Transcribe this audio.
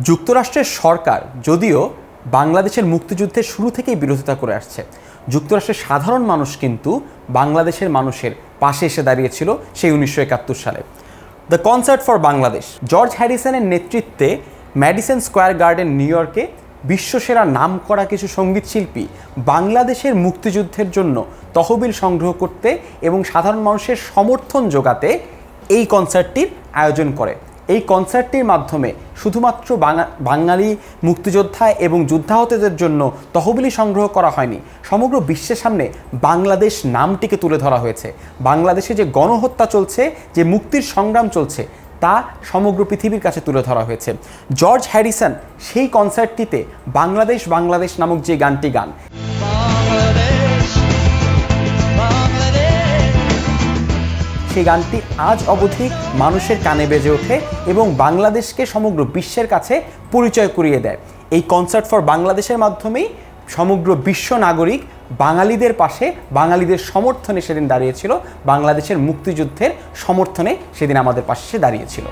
যুক্তরাষ্ট্রের সরকার যদিও বাংলাদেশের মুক্তিযুদ্ধের শুরু থেকেই বিরোধিতা করে আসছে। যুক্তরাষ্ট্রের সাধারণ মানুষ কিন্তু বাংলাদেশের মানুষের পাশে এসে দাঁড়িয়েছিল সেই উনিশশো একাত্তর সালে। The concert for Bangladesh George হ্যারিসনের নেতৃত্বে ম্যাডিসন স্কোয়ার গার্ডেন নিউ ইয়র্কে বিশ্বসেরা নাম করা কিছু সংগীত শিল্পী বাংলাদেশের মুক্তিযুদ্ধের জন্য তহবিল সংগ্রহ করতে এবং সাধারণ মানুষের সমর্থন যোগাতে এই কনসার্টটির আয়োজন করে। এই কনসার্টটির মাধ্যমে শুধুমাত্র বাঙা- বাঙালি মুক্তিযোদ্ধা এবং যুদ্ধাহতদের জন্য তহবিলি সংগ্রহ করা হয়নি। সমগ্র বিশ্বের সামনে বাংলাদেশ নামটিকে তুলে ধরা হয়েছে। বাংলাদেশে যে গণহত্যা চলছে, যে মুক্তির সংগ্রাম চলছে, তা সমগ্র পৃথিবীর কাছে তুলে ধরা হয়েছে। জর্জ হ্যারিসন সেই কনসার্টটিতে বাংলাদেশ বাংলাদেশ নামক যে গানটি গান। সেই গানটি আজ অবধি মানুষের কানে বেজে ওঠে এবং বাংলাদেশকে সমগ্র বিশ্বের কাছে পরিচয় করিয়ে দেয়। এই কনসার্ট ফর বাংলাদেশের মাধ্যমেই সমগ্র বিশ্ব নাগরিক বাঙালিদের পাশে বাঙালিদের সমর্থনে সেদিন দাঁড়িয়েছিল। বাংলাদেশের মুক্তিযুদ্ধের সমর্থনে সেদিন আমাদের পাশে দাঁড়িয়েছিল।